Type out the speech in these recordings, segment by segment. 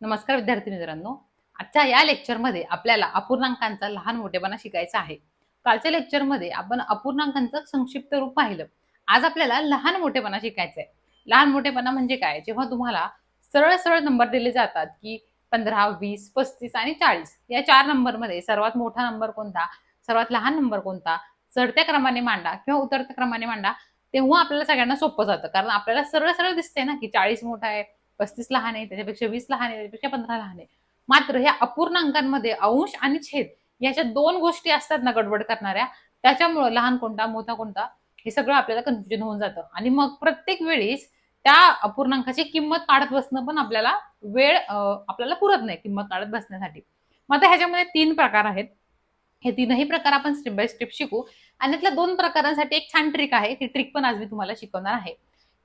नमस्कार विद्यार्थी मित्रांनो. आजच्या या लेक्चरमध्ये आपल्याला अपूर्णांकांचा लहान मोठेपणा शिकायचा आहे. कालच्या लेक्चरमध्ये आपण अपूर्णांकांचं संक्षिप्त रूप पाहिलं. आज आपल्याला लहान मोठेपणा शिकायचा आहे लहान मोठेपणा म्हणजे काय? जेव्हा तुम्हाला सरळ सरळ नंबर दिले जातात की पंधरा वीस पस्तीस आणि चाळीस. या चार नंबरमध्ये सर्वात मोठा नंबर कोणता? सर्वात लहान नंबर कोणता? चढत्या क्रमाने मांडा किंवा उतरत्या क्रमाने मांडा तेव्हा आपल्याला सगळ्यांना सोपं जातं. कारण आपल्याला सरळ सरळ दिसते ना की चाळीस मोठा आहे पस्तीस लहान आहे त्याच्यापेक्षा वीस लहान आहे त्याच्यापेक्षा पंधरा लहान आहे. मात्र ह्या अपूर्णांकांमध्ये अंश आणि छेद याच्या दोन गोष्टी असतात ना गडबड करणाऱ्या त्याच्यामुळं लहान कोणता मोठा कोणता हे सगळं आपल्याला कन्फ्युजन होऊन जातं. आणि मग प्रत्येक वेळेस त्या अपूर्णांकाची किंमत काढत बसणं पण आपल्याला वेळ आपल्याला पुरत नाही किंमत काढत बसण्यासाठी. मग आता ह्याच्यामध्ये तीन प्रकार आहेत. हे तीनही प्रकार आपण स्टेप बाय स्टेप शिकू. आणि त्यातल्या दोन प्रकारांसाठी एक छान ट्रिक आहे. ती ट्रिक पण आज मी तुम्हाला शिकवणार आहे.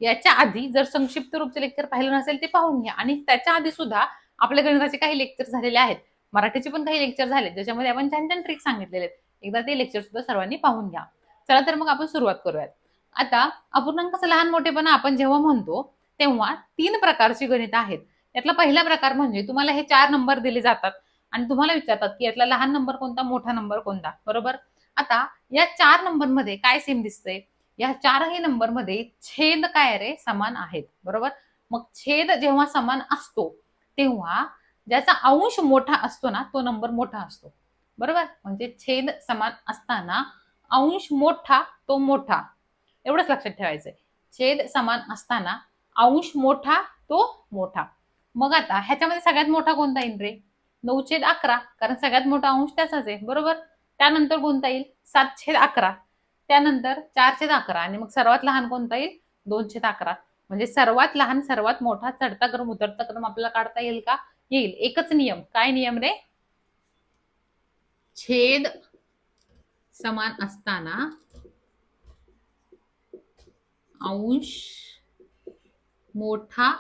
याच्या आधी जर संक्षिप्त रूपचे लेक्चर पाहिलं नसेल ते पाहून घ्या. आणि त्याच्या आधी सुद्धा आपल्या गणिताचे काही लेक्चर झालेले आहेत. मराठीचे पण काही लेक्चर झाले ज्याच्यामध्ये आपण छान छान ट्रिक सांगितलेले आहेत. एकदा ते लेक्चर सुद्धा सर्वांनी पाहून घ्या. चला तर मग आपण सुरुवात करूयात. आता अपूर्णांकाचा लहान मोठेपणा आपण जेव्हा म्हणतो तेव्हा तीन प्रकारची गणित आहेत. यातला पहिला प्रकार म्हणजे तुम्हाला हे चार नंबर दिले जातात आणि तुम्हाला विचारतात की यातला लहान नंबर कोणता मोठा नंबर कोणता? बरोबर? आता या चार नंबरमध्ये काय सेम दिसतंय? या चारही नंबरमध्ये छेद काय रे? समान आहेत. बरोबर? मग छेद जेव्हा समान असतो तेव्हा ज्याचा अंश मोठा असतो ना तो नंबर मोठा असतो. बरोबर? म्हणजे छेद समान असताना अंश मोठा तो मोठा. एवढंच लक्षात ठेवायचंय. छेद समान असताना अंश मोठा तो मोठा. मग आता ह्याच्यामध्ये सगळ्यात मोठा कोणता येईल रे? नऊ छेद अकरा. कारण सगळ्यात मोठा अंश त्याचाच आहे. बरोबर? त्यानंतर कोणता येईल? सात छेद अकरा. त्यानंतर चारशे अकरा आणि मग सर्वात लहान कोणता येईल? दोनशे अकरा. म्हणजे सर्वात लहान सर्वात मोठा चढता क्रम उतरता क्रम आपल्याला काढता येईल का? येईल. एकच नियम. काय नियम रे? छेद समान असताना अंश मोठा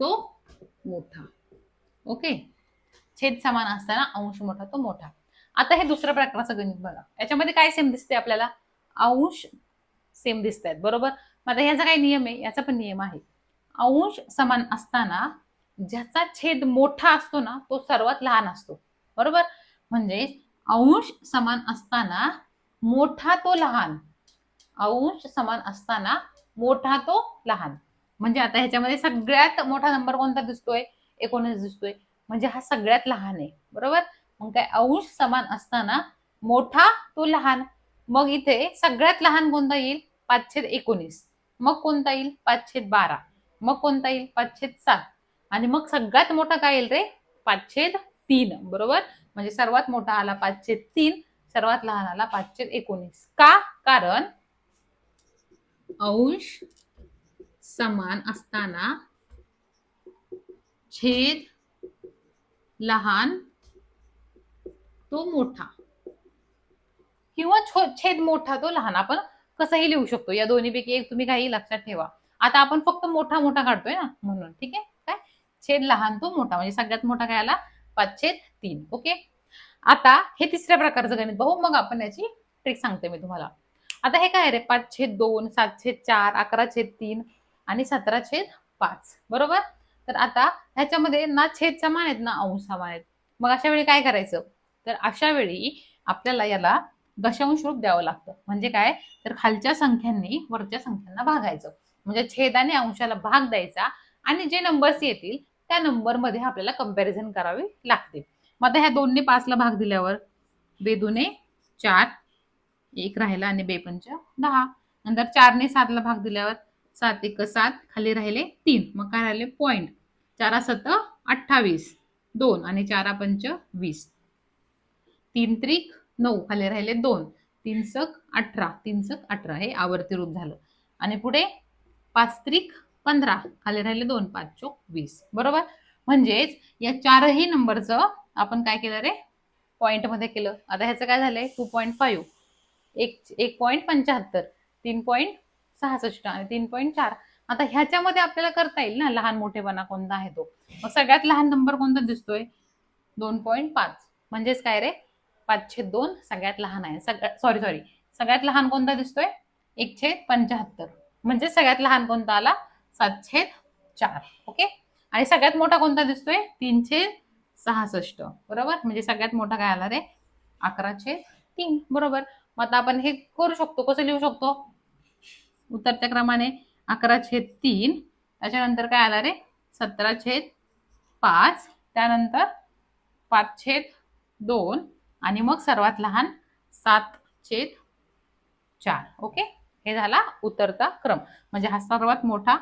तो मोठा. ओके? छेद समान असताना अंश मोठा तो मोठा. आता हे दुसऱ्या प्रकारचं गणित बघा. याच्यामध्ये काय सेम दिसते आपल्याला? अंश सेम दिसत आहेत बरोबर? मग आता ह्याचा काय नियम आहे? याचा पण नियम आहे. अंश समान असताना ज्याचा छेद मोठा असतो ना तो सर्वात लहान असतो. बरोबर? म्हणजे अंश समान असताना मोठा तो लहान. अंश समान असताना मोठा तो लहान. म्हणजे आता ह्याच्यामध्ये सगळ्यात मोठा नंबर कोणता दिसतोय? एकोणीस दिसतोय. म्हणजे हा सगळ्यात लहान आहे. बरोबर? मग काय अंश समान असताना मोठा तो लहान. मग इथे सगळ्यात लहान कोणता येईल? पाचशे एकोणीस. मग कोणता येईल? पाचशे बारा. मग कोणता येईल? पाचशे सात. आणि मग सगळ्यात मोठा काय येईल रे? पाचशे तीन. बरोबर? म्हणजे सर्वात मोठा आला पाचशे तीन सर्वात लहान आला पाचशे एकोणीस. का? कारण अंश समान असताना छेद लहान तो मोठा. किंवा छो- छेद मोठा तो लहान. आपण कसंही लिहू शकतो. या दोन्हीपैकी एक तुम्ही काही लक्षात ठेवा. आता आपण फक्त मोठा मोठा काढतोय ना म्हणून. ठीक आहे? काय? छेद लहान तो मोठा. म्हणजे सगळ्यात मोठा काय आला? पाच छेद तीन. ओके? आता हे तिसऱ्या प्रकारचं गणित भाऊ मग आपण याची ट्रिक सांगते मी तुम्हाला. आता हे काय रे? पाच छेद दोन सात छेद चार अकरा छेद तीन आणि सतरा छेद पाच. बरोबर? तर आता ह्याच्यामध्ये ना छेद समान आहेत ना अंश समान आहेत. मग अशा वेळी काय करायचं? तर अशा वेळी आपल्याला याला दशांश रूप द्यावं लागतं. म्हणजे काय? तर खालच्या संख्यांनी वरच्या संख्यांना भागायचं. म्हणजे छेदाने अंशाला भाग द्यायचा आणि जे नंबर्स येतील त्या नंबरमध्ये आपल्याला कंपॅरिझन करावी लागते. मग आता ह्या दोनने पाचला भाग दिल्यावर बेदूने चार एक राहिला आणि बेपंच दहा. नंतर चारने सातला भाग दिल्यावर सात एक सात खाली राहिले तीन. मग काय राहिले? पॉईंट चारा सत अठ्ठावीस. दोन आणि चारा पंच वीस. तीन त्रिक नऊ खाली राहिले दोन. तीन सक अठरा. तीन सक अठरा. हे आवर्ती रूप झालं. आणि पुढे पाच त्रिक पंधरा. खाली राहिले दोन. पाच चोक वीस. बरोबर? म्हणजेच या चारही नंबरचं आपण काय केलं रे? पॉईंटमध्ये केलं. आता ह्याचं काय झालंय? टू पॉईंट फाईव्ह एक एक पॉईंट पंच्याहत्तर तीन पॉईंट सहासष्ट आणि तीन पॉईंट चार. आता ह्याच्यामध्ये आपल्याला करता येईल ना? लहान मोठेपणा कोणता आहे तो? मग सगळ्यात लहान नंबर कोणता दिसतोय? दोन पॉईंट पाच. म्हणजेच काय रे? पाचशे दोन सगळ्यात लहान आहे. सगळ्यात सॉरी सॉरी सगळ्यात लहान कोणता दिसतोय? एकशे पंच्याहत्तर म्हणजे सगळ्यात लहान कोणता आला? सातशे चार. ओके आणि सगळ्यात मोठा कोणता दिसतोय? तीनशे सहासष्ट. बरोबर? म्हणजे सगळ्यात मोठा काय आला रे? अकराशे तीन. बरोबर? मग आता आपण हे करू शकतो. कसं लिहू शकतो? उत्तरच्या क्रमाने अकरा छेद तीन. त्याच्यानंतर काय आला रे? सतरा छेद पाच. त्यानंतर पाच छेद दोन. आणि मग सर्वात लहान सात छेद चार. ओके? हे झाला उतरता क्रम. म्हणजे हा सर्वात मोठा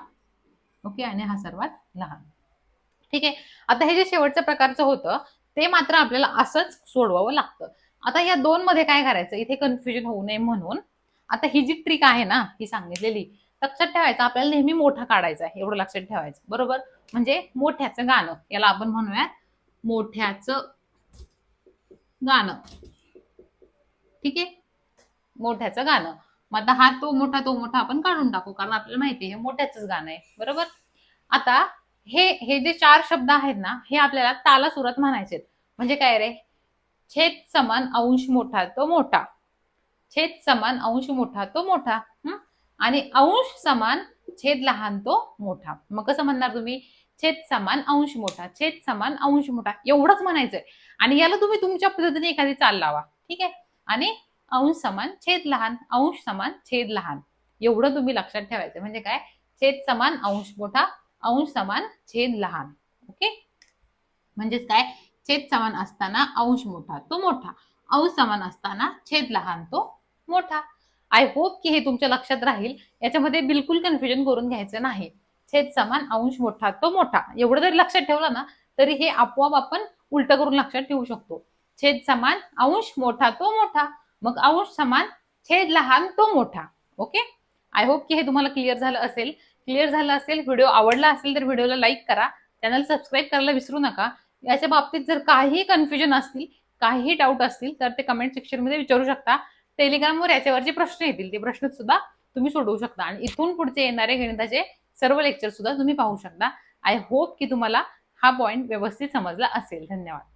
ओके? आणि हा सर्वात लहान. ठीक आहे? आता हे जे शेवटचं प्रकारचं होतं ते मात्र आपल्याला असंच सोडवावं लागतं. आता या दोन मध्ये काय करायचं? इथे कन्फ्युजन होऊ नये म्हणून. आता ही जी ट्रिक आहे ना ही सांगितलेली लक्षात ठेवायचं आपल्याला नेहमी मोठा काढायचा आहे एवढं लक्षात ठेवायचं. बरोबर? म्हणजे मोठ्याचं गाणं याला आपण म्हणूयात मोठ्याचं गाणं. ठीक आहे? मोठ्याचं गाणं. मग आता हा तो मोठा तो मोठा आपण काढून टाकू कारण आपल्याला माहिती आहे हे मोठ्याच गाणं आहे. बरोबर? आता हे हे जे चार शब्द आहेत ना हे आपल्याला ताला सुरात म्हणायचे म्हणजे काय रे? छेद समान अंश मोठा तो मोठा. छेद समान अंश मोठा तो मोठा. आणि अंश समान छेद लहान तो मोठा. मग कसं म्हणणार तुम्ही? छेद समान अंश मोठा छेद समान अंश मोठा एवढंच म्हणायचंय. आणि याला तुम्ही तुमच्या पद्धतीने एखादी चाल लावा ठीक आहे? आणि अंश समान छेद लहान अंश समान छेद लहान. एवढं तुम्ही लक्षात ठेवायचं म्हणजे काय? छेद समान अंश मोठा अंश समान छेद लहान. ओके? म्हणजेच काय? छेद समान असताना अंश मोठा तो मोठा. अंश समान असताना छेद लहान तो मोठा. आय होप की हे तुमच्या लक्षात राहील. याच्यामध्ये बिलकुल कन्फ्युजन करून घ्यायचं नाही. छेद समान अंश मोठा तो मोठा. एवढं जरी लक्षात ठेवलं ना तरी हे आपोआप आपण उलट करून लक्षात ठेवू शकतो. छेद समान अंश मोठा तो मोठा मग अंश समान छेद लहान तो मोठा. ओके? आय होप की हे तुम्हाला क्लिअर झालं असेल. क्लिअर झालं असेल व्हिडिओ आवडला असेल तर व्हिडिओला लाईक करा. चॅनल सबस्क्राईब करायला विसरू नका. याच्या बाबतीत जर काही कन्फ्युजन असतील काही डाऊट असतील तर ते कमेंट सेक्शनमध्ये विचारू शकता. टेलिग्रामवर याच्यावरचे प्रश्न येतील. ते प्रश्न सुद्धा तुम्ही सोडवू शकता. आणि इथून पुढचे येणारे गणिताचे सर्व लेक्चर सुद्धा तुम्ही पाहू शकता. आय होप की तुम्हाला हा पॉइंट व्यवस्थित समजला असेल. धन्यवाद.